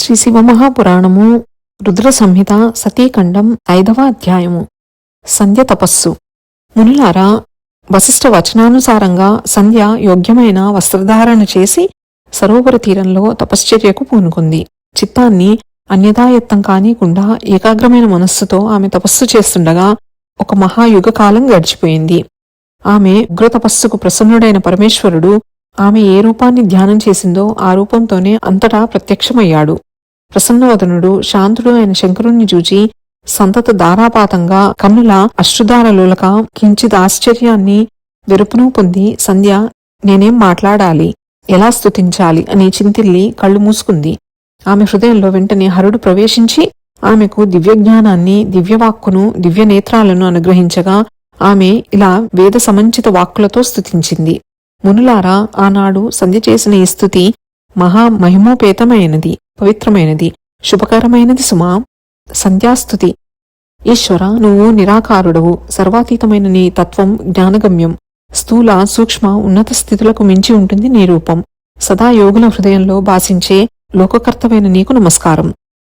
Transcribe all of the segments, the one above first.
శ్రీ శివమహాపురాణము రుద్ర సంహిత సతీఖండం ఐదవ అధ్యాయము. సంధ్య తపస్సు. మునులారా వశిష్ఠ వచనానుసారంగా సంధ్య యోగ్యమైన వస్త్రధారణ చేసి సరోవర తీరంలో తపశ్చర్యకు పూనుకుంది. చిత్తాన్ని అన్యథాయత్తం కానీకుండా ఏకాగ్రమైన మనస్సుతో ఆమె తపస్సు చేస్తుండగా ఒక మహాయుగ కాలం గడిచిపోయింది. ఆమె ఉగ్ర తపస్సుకు ప్రసన్నుడైన పరమేశ్వరుడు ఆమె ఏ రూపాన్ని ధ్యానం చేసిందో ఆ రూపంతోనే అంతటా ప్రత్యక్షమయ్యాడు. ప్రసన్నవదనుడు శాంతుడు అయిన శంకరుణ్ణి చూచి సంతత ధారాపాతంగా కన్నుల అశ్రుధారలులక కించిత్ ఆశ్చర్యాన్ని వెరుపును పొంది సంధ్య నేనేం మాట్లాడాలి? ఎలా స్తుతించాలి? అని చింతిల్లి కళ్ళు మూసుకుంది. ఆమె హృదయంలో వెంటనే హరుడు ప్రవేశించి ఆమెకు దివ్యజ్ఞానాన్ని దివ్యవాక్కును దివ్య నేత్రాలను అనుగ్రహించగా ఆమె ఇలా వేద సమంచిత వాక్కులతో స్తుతించింది. మునులారా ఆనాడు సంధ్య చేసిన ఈ స్థుతి మహా మహిమోపేతమైనది పవిత్రమైనది శుభకరమైనది సుమా. సంధ్యాస్తుతి. ఈశ్వర నువ్వు నిరాకారుడవు సర్వాతీతమైన నీ తత్వం జ్ఞానగమ్యం. స్థూల సూక్ష్మ ఉన్నత స్థితులకు మించి ఉంటుంది నీ రూపం. సదా యోగుల హృదయంలో భాసించే లోకకర్తమైన నీకు నమస్కారం.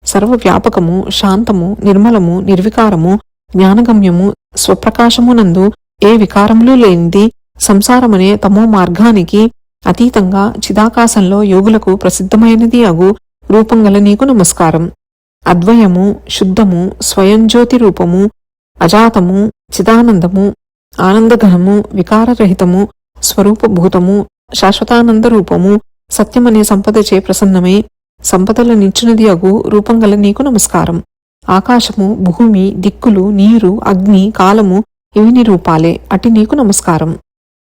సర్వవ్యాపకము శాంతము నిర్మలము నిర్వికారము జ్ఞానగమ్యము స్వప్రకాశమునందు ఏ వికారములు లేనిది సంసారమనే తమో మార్గానికి అతీతంగా చిదాకాశంలో యోగులకు ప్రసిద్ధమైనది అగు రూపంగల నీకు నమస్కారం. అద్వయము శుద్ధము స్వయంజ్యోతి రూపము అజాతము చిదానందము ఆనందఘనము వికారరహితము స్వరూపభూతము శాశ్వతానంద రూపము సత్యమనే సంపదచే ప్రసన్నమై సంపదల నిచ్చునది అగు రూపంగల నీకు నమస్కారం. ఆకాశము భూమి దిక్కులు నీరు అగ్ని కాలము ఇవి నీ రూపాలే అటి నీకు నమస్కారం.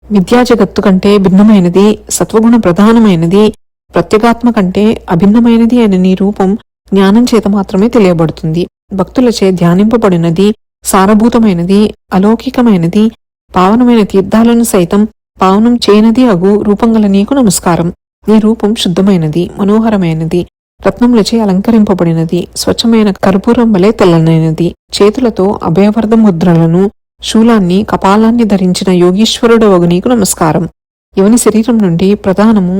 విద్యా జగత్తు కంటే భిన్నమైనది సత్వగుణ ప్రధానమైనది ప్రత్యేగాత్మ కంటే అభిన్నమైనది అయిన నీ రూపం జ్ఞానం చేత మాత్రమే తెలియబడుతుంది. భక్తులచే ధ్యానింపబడినది సారభూతమైనది అలౌకికమైనది పావనమైన తీర్థాలను సైతం పావనం చేయనది అగు రూపంగల నీకు నమస్కారం. నీ రూపం శుద్ధమైనది మనోహరమైనది రత్నములచే అలంకరింపబడినది స్వచ్ఛమైన కర్పూరం వలె తెల్లనైనది చేతులతో అభయవర్ధ ముద్రలను శూలాన్ని కపాలాన్ని ధరించిన యోగీశ్వరుడు వగు నీకు నమస్కారం. ఎవని శరీరం నుండి ప్రధానము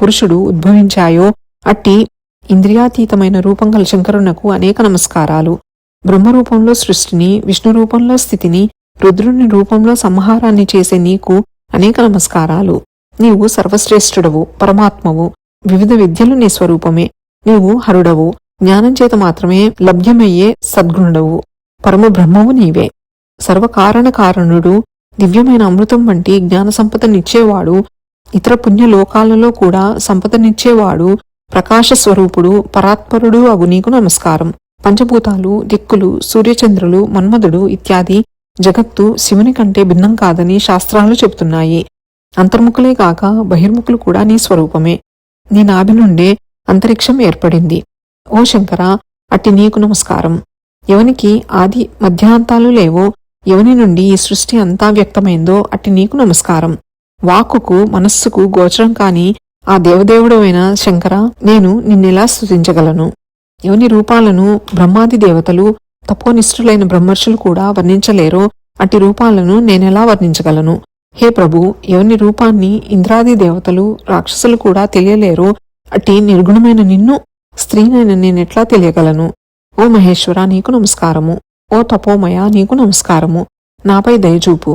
పురుషుడు ఉద్భవించాయో అట్టి ఇంద్రియాతీతమైన రూపం గల శంకరునకు అనేక నమస్కారాలు. బ్రహ్మరూపంలో సృష్టిని విష్ణు రూపంలో స్థితిని రుద్రుని రూపంలో సంహారాన్ని చేసే నీకు అనేక నమస్కారాలు. నీవు సర్వశ్రేష్ఠుడవు పరమాత్మవు వివిధ విద్యలు నీ స్వరూపమే. నీవు హరుడవు జ్ఞానం చేత మాత్రమే లభ్యమయ్యే సద్గుణుడవు. పరమ బ్రహ్మవు నీవే. సర్వకారణ కారణుడు దివ్యమైన అమృతం వంటి జ్ఞాన సంపదనిచ్చేవాడు ఇతర పుణ్యలోకాలలో కూడా సంపదనిచ్చేవాడు ప్రకాశ స్వరూపుడు పరాత్పరుడు అగు నీకు నమస్కారం. పంచభూతాలు దిక్కులు సూర్యచంద్రులు మన్మధుడు ఇత్యాది జగత్తు శివుని కంటే భిన్నం కాదని శాస్త్రాలు చెబుతున్నాయి. అంతర్ముఖులే కాక బహిర్ముఖులు కూడా నీ స్వరూపమే. నీ నాభి నుండే అంతరిక్షం ఏర్పడింది. ఓ శంకర అట్టి నీకు నమస్కారం. ఎవనికి ఆది మధ్యాంతాలు లేవో ఎవని నుండి ఈ సృష్టి అంతా వ్యక్తమైందో అట్టి నీకు నమస్కారం. వాక్కుకు మనస్సుకు గోచరం కాని ఆ దేవదేవుడవైన శంకర నేను నిన్నెలా స్థుతించగలను ఎవని రూపాలను బ్రహ్మాది దేవతలు తపోనిష్ఠులైన బ్రహ్మర్షులు కూడా వర్ణించలేరో అట్టి రూపాలను నేనెలా వర్ణించగలను? హే ప్రభు ఎవని రూపాన్ని ఇంద్రాది దేవతలు రాక్షసులు కూడా తెలియలేరో అట్టి నిర్గుణమైన నిన్ను స్త్రీనైన నేనెట్లా తెలియగలను? ఓ మహేశ్వర నీకు నమస్కారము. ఓ తపోమయ నీకు నమస్కారము. నాపై దయచూపు.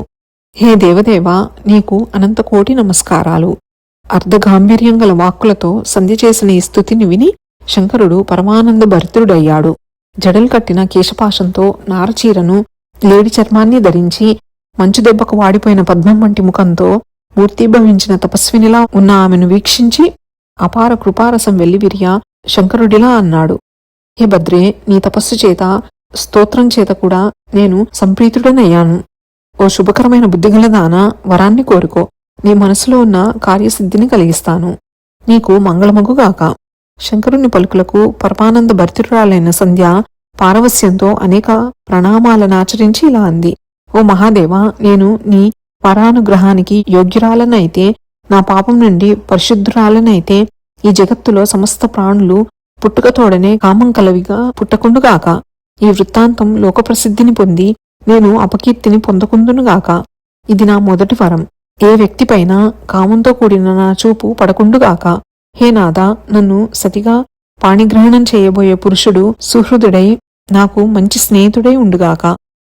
హే దేవదేవా నీకు అనంతకోటి నమస్కారాలు. అర్ధగాంభీర్యం గల వాక్కులతో సంధి చేసిన ఈ స్థుతిని విని శంకరుడు పరమానంద భరితుడయ్యాడు. జడలు కట్టిన కేశపాశంతో నారచీరను లేడి చర్మాన్ని ధరించి మంచు దెబ్బకు వాడిపోయిన పద్మం వంటి ముఖంతో మూర్తిభవించిన తపస్వినిలా ఉన్న ఆమెను వీక్షించి అపార కృపారసం వెల్లివిరియా శంకరుడిలా అన్నాడు. హే భద్రే నీ తపస్సు చేత స్తోత్రం చేత కూడా నేను సంప్రీతుడనయ్యాను. ఓ శుభకరమైన బుద్ధిగలదాన వరాన్ని కోరుకో. నీ మనసులో ఉన్న కార్యసిద్ధిని కలిగిస్తాను. నీకు మంగళమగుగాక శంకరుని పలుకులకు పరమానంద భర్తిరురాలైన సంధ్య పారవస్యంతో అనేక ప్రణామాలనాచరించి ఇలా అంది. ఓ మహాదేవ నేను నీ పరానుగ్రహానికి యోగ్యురాలనైతే నా పాపం నుండి పరిశుద్ధురాలనైతే ఈ జగత్తులో సమస్త ప్రాణులు పుట్టుకతోడనే కామం కలవిగా పుట్టకుండుగాక. ఈ వృత్తాంతం లోకప్రసిద్ధిని పొంది నేను అపకీర్తిని పొందకుందునుగాక ఇది నా మొదటి వరం. ఏ వ్యక్తిపైన కామంతో కూడిన నా చూపు పడకుండుగాక హే నాథ నన్ను సతిగా పాణిగ్రహణం చేయబోయే పురుషుడు సుహృదుడై నాకు మంచి స్నేహితుడై ఉండుగాక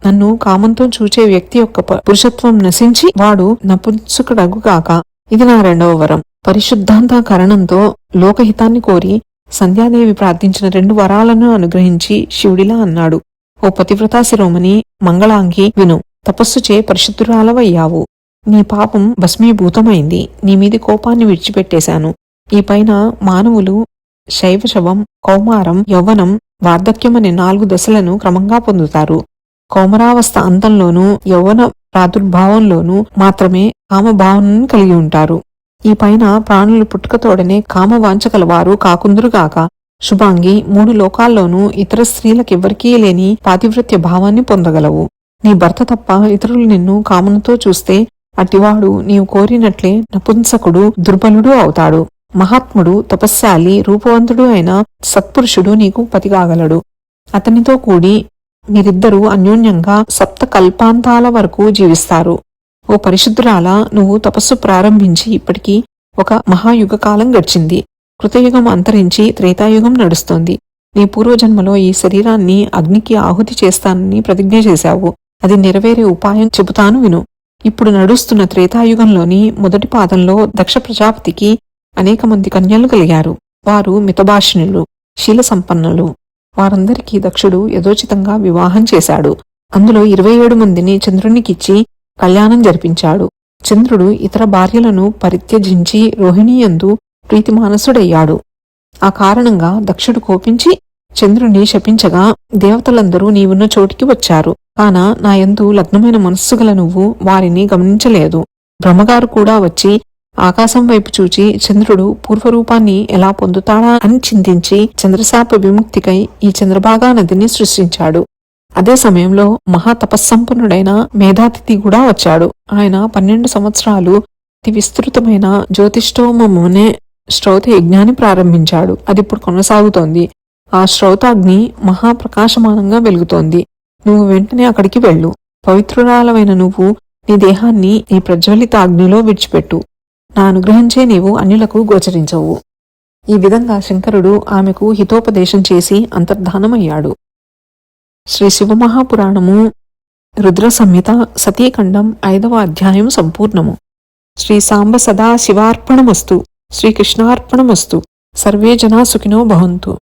నన్ను కామంతో చూచే వ్యక్తి యొక్క పురుషత్వం నశించి వాడు నపుంసకుడగుగాక ఇది నా రెండవ వరం. పరిశుద్ధాంత కరణంతో లోకహితాన్ని కోరి సంధ్యాదేవి ప్రార్థించిన రెండు వరాలను అనుగ్రహించి శివుడిలా అన్నాడు. ఓ పతివ్రతా శిరోమణి మంగళాంగి విను. తపస్సు చే పరిశుద్ధురాలవయ్యావు. నీ పాపం భస్మీభూతమైంది. నీ మీది కోపాన్ని విడిచిపెట్టేశాను. ఈ పైన మానవులు శైవశవం కౌమారం యవ్వనం వార్ధక్యం అనే నాలుగు దశలను క్రమంగా పొందుతారు. కౌమరావస్థ అంతంలోనూ యవ్వన ప్రాదుర్భావంలోనూ మాత్రమే కామభావనను కలిగి ఉంటారు. ఈ పైన ప్రాణులు పుట్టుకతోడనే కామవాంచకల వారు కాకుందురుగాక శుభాంగి మూడు లోకాల్లోనూ ఇతర స్త్రీలకెవ్వరికీ లేని పాతివృత్య భావాన్ని పొందగలవు. నీ భర్త తప్ప ఇతరులు నిన్ను కామనతో చూస్తే అటివాడు నీవు కోరినట్లే నపుంసకుడు దుర్బలుడు అవుతాడు. మహాత్ముడు తపస్శాలి రూపవంతుడు అయిన సత్పురుషుడు నీకు పతిగాగలడు. అతనితో కూడి మీరిద్దరూ అన్యోన్యంగా సప్త కల్పాంతాల వరకు జీవిస్తారు. ఓ పరిశుద్ధురాలా నువ్వు తపస్సు ప్రారంభించి ఇప్పటికీ ఒక మహాయుగ కాలం గడిచింది. కృతయుగం అంతరించి త్రేతాయుగం నడుస్తోంది. నీ పూర్వజన్మలో ఈ శరీరాన్ని అగ్నికి ఆహుతి చేస్తానని ప్రతిజ్ఞ చేశావు. అది నెరవేరే ఉపాయం చెబుతాను విను. ఇప్పుడు నడుస్తున్న త్రేతాయుగంలోని మొదటి పాదంలో దక్ష ప్రజాపతికి అనేక మంది కన్యలు కలిగారు. వారు మితభాషిణులు శీల సంపన్నులు. వారందరికీ దక్షుడు యథోచితంగా వివాహం చేశాడు. అందులో ఇరవై ఏడు మందిని చంద్రునికిచ్చి కళ్యాణం జరిపించాడు. చంద్రుడు ఇతర భార్యలను పరిత్యజించి రోహిణీయందు ప్రీతిమానసుడయ్యాడు. ఆ కారణంగా దక్షుడు కోపించి చంద్రుని శపించగా దేవతలందరూ నీవున్న చోటికి వచ్చారు. కాన నా యందు లగ్నమైన మనస్సు గల నువ్వు వారిని గమనించలేదు. బ్రహ్మగారు కూడా వచ్చి ఆకాశం వైపు చూచి చంద్రుడు పూర్వరూపాన్ని ఎలా పొందుతాడా అని చింతించి చంద్రశాప విముక్తికై ఈ చంద్రభాగా నదిని సృష్టించాడు. అదే సమయంలో మహాతపస్సంపన్నుడైన మేధాతిథి కూడా వచ్చాడు. ఆయన పన్నెండు సంవత్సరాలు అతి విస్తృతమైన అనే శ్రౌత యజ్ఞాన్ని ప్రారంభించాడు. అది ఇప్పుడు కొనసాగుతోంది. ఆ శ్రౌతాగ్ని మహాప్రకాశమానంగా వెలుగుతోంది. నువ్వు వెంటనే అక్కడికి వెళ్ళు. పవిత్రురాలమైన నువ్వు నీ దేహాన్ని ఈ ప్రజ్వలిత అగ్నిలో విడిచిపెట్టు. నా అనుగ్రహించే నీవు అన్యులకు గోచరించవు. ఈ విధంగా శంకరుడు ఆమెకు హితోపదేశం చేసి అంతర్ధానమయ్యాడు. శ్రీ శివమహాపురాణము రుద్ర సంహిత సతీఖండం ఐదవ అధ్యాయం సంపూర్ణము. శ్రీ సాంబ సదా శివార్పణమస్తు శ్రీకృష్ణార్పణమస్తు సర్వే జనా సుఖినో భవంతు.